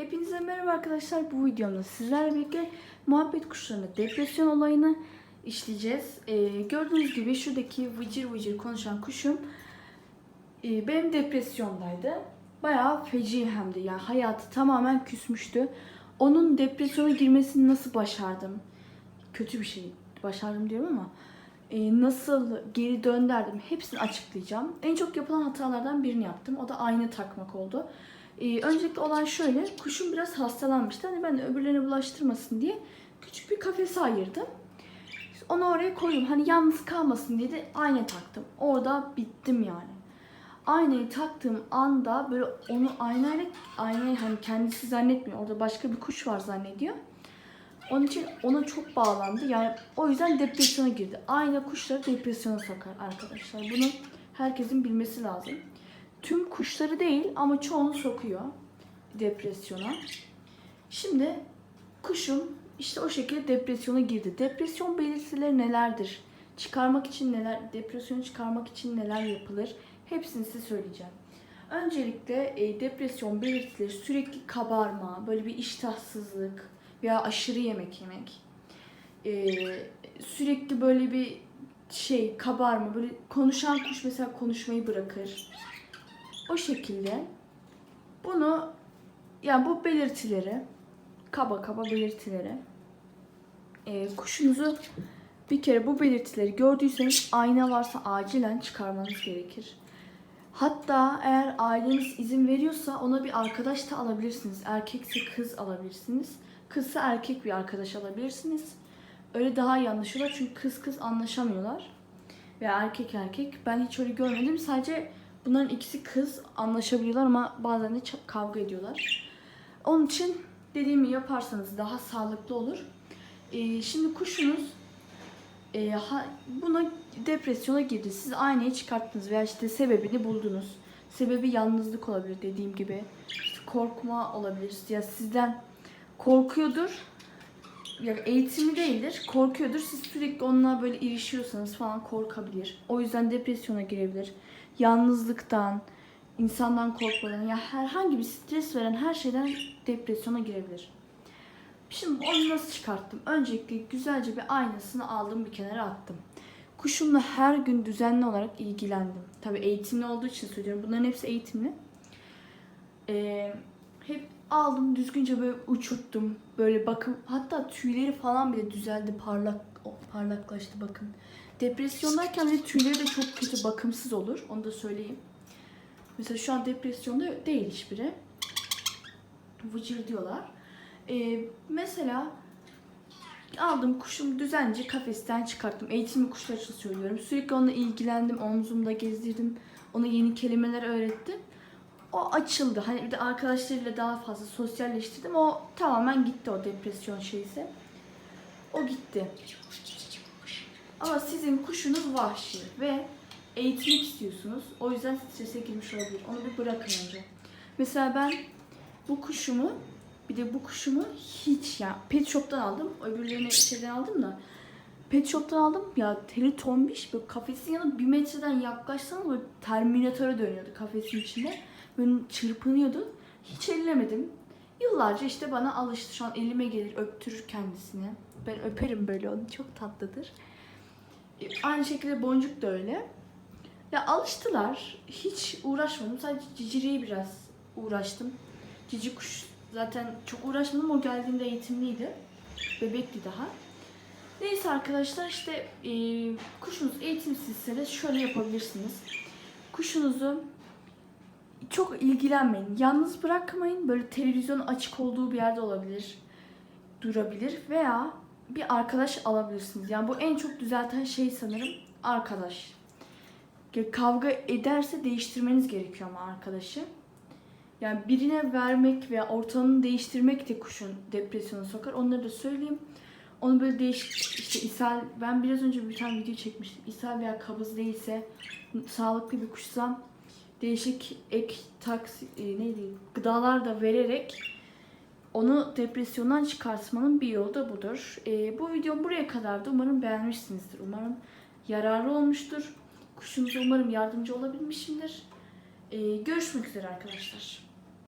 Hepinize merhaba arkadaşlar. Bu videomda sizlerle birlikte muhabbet kuşlarında depresyon olayını işleyeceğiz. Ee, gördüğünüz gibi şuradaki vıcır vıcır konuşan kuşum e, benim depresyondaydı. Bayağı feci hem de yani hayatı tamamen küsmüştü. Onun depresyona girmesini nasıl başardım? Kötü bir şey başardım diyorum ama nasıl geri dönderdim hepsini açıklayacağım. En çok yapılan hatalardan birini yaptım. O da ayna takmak oldu. Ee, öncelikle olay şöyle. Kuşum biraz hastalanmıştı. Hani ben de öbürlerine bulaştırmasın diye küçük bir kafese ayırdım. Onu oraya koydum. Hani yalnız kalmasın diye de ayna taktım. Orada bittim yani. Aynayı taktığım anda böyle onu aynayla aynayı hani kendisi zannetmiyor. Orada başka bir kuş var zannediyor. Onun için ona çok bağlandı. Yani o yüzden depresyona girdi. Ayna kuşları depresyona sokar arkadaşlar. Bunu herkesin bilmesi lazım. Tüm kuşları değil ama çoğunu sokuyor depresyona. Şimdi kuşum işte o şekilde depresyona girdi. Depresyon belirtileri nelerdir? Çıkarmak için neler, depresyonu çıkarmak için neler yapılır? Hepsini size söyleyeceğim. Öncelikle e, depresyon belirtileri sürekli kabarma, böyle bir iştahsızlık veya aşırı yemek yemek. E, sürekli böyle bir şey kabarma, böyle konuşan kuş mesela konuşmayı bırakır. O şekilde bunu yani bu belirtileri kaba kaba belirtileri e, kuşunuzu bir kere bu belirtileri gördüyseniz ayna varsa acilen çıkarmanız gerekir. Hatta eğer aileniz izin veriyorsa ona bir arkadaş da alabilirsiniz. Erkekse kız alabilirsiniz. Kızsa erkek bir arkadaş alabilirsiniz. Öyle daha iyi anlaşıyorlar çünkü kız kız anlaşamıyorlar. Veya erkek erkek. Ben hiç öyle görmedim. Sadece bunların ikisi kız anlaşabiliyorlar ama bazen de kavga ediyorlar. Onun için dediğimi yaparsanız daha sağlıklı olur. Ee, şimdi kuşunuz e, ha, buna depresyona girdi. Siz aynayı çıkarttınız veya işte sebebini buldunuz. Sebebi yalnızlık olabilir dediğim gibi. İşte korkma olabilir. Ya sizden korkuyordur. Ya eğitimli değildir. Korkuyordur. Siz sürekli onunla böyle ilişiyorsanız falan korkabilir. O yüzden depresyona girebilir. Yalnızlıktan, insandan korkmadan ya herhangi bir stres veren her şeyden depresyona girebilir. Şimdi onu nasıl çıkarttım? Öncelikle güzelce bir aynasını aldım bir kenara attım. Kuşumla her gün düzenli olarak ilgilendim. Tabii eğitimli olduğu için söylüyorum. Bunların hepsi eğitimli. Ee, hep aldım düzgünce böyle uçurttum. Böyle bakım hatta tüyleri falan bile düzeldi parlak parlaklaştı bakın. Depresyondayken de tüyleri de çok kötü bakımsız olur. Onu da söyleyeyim. Mesela şu an depresyonda değil hiçbiri. Vıcır diyorlar. Ee, mesela aldım kuşumu düzenli kafesten çıkarttım. Eğitimli kuşlar için söylüyorum. Sürekli onunla ilgilendim. Omzumda gezdirdim. Ona yeni kelimeler öğrettim. O açıldı. Hani bir de arkadaşlarıyla daha fazla sosyalleştirdim. O tamamen gitti o depresyon şeysi. O gitti. Ama sizin kuşunuz vahşi ve eğitmek istiyorsunuz. O yüzden strese girmiş olabilir. Onu bir bırakın önce. Mesela ben bu kuşumu bir de bu kuşumu hiç ya pet shop'tan aldım. Öbürlerini şeyden aldım da pet shop'tan aldım. Ya teli tombiş böyle kafesin yanına bir metreden yaklaşsam böyle terminatöre dönüyordu kafesin içinde. Böyle çırpınıyordu. Hiç ellemedim. Yıllarca işte bana alıştı. Şu an elime gelir öptürür kendisini. Ben öperim böyle onu. Çok tatlıdır. E, Aynı şekilde boncuk da öyle. Ya alıştılar. Hiç uğraşmadım. Sadece ciciriye biraz uğraştım. Cici kuş zaten çok uğraşmadım. O geldiğinde eğitimliydi. Bebekti daha. Neyse arkadaşlar işte e, kuşunuz eğitimsizse de şöyle yapabilirsiniz. Kuşunuzu çok ilgilenmeyin. Yalnız bırakmayın. Böyle televizyon açık olduğu bir yerde olabilir. Durabilir veya bir arkadaş alabilirsiniz. Yani bu en çok düzelten şey sanırım arkadaş. Kavga ederse değiştirmeniz gerekiyor ama arkadaşı. Yani birine vermek veya ortamını değiştirmek de kuşun depresyona sokar. Onları da söyleyeyim. Onu böyle değişik işte ishal ben biraz önce bir tane video çekmiştim. İshal veya kabız değilse sağlıklı bir kuşsa değişik ek taksi e, neydi gıdalar da vererek onu depresyondan çıkartmanın bir yolu da budur. E, bu video buraya kadardı. Umarım beğenmişsinizdir. Umarım yararlı olmuştur. Kuşunuza umarım yardımcı olabilmişimdir. E, görüşmek üzere arkadaşlar.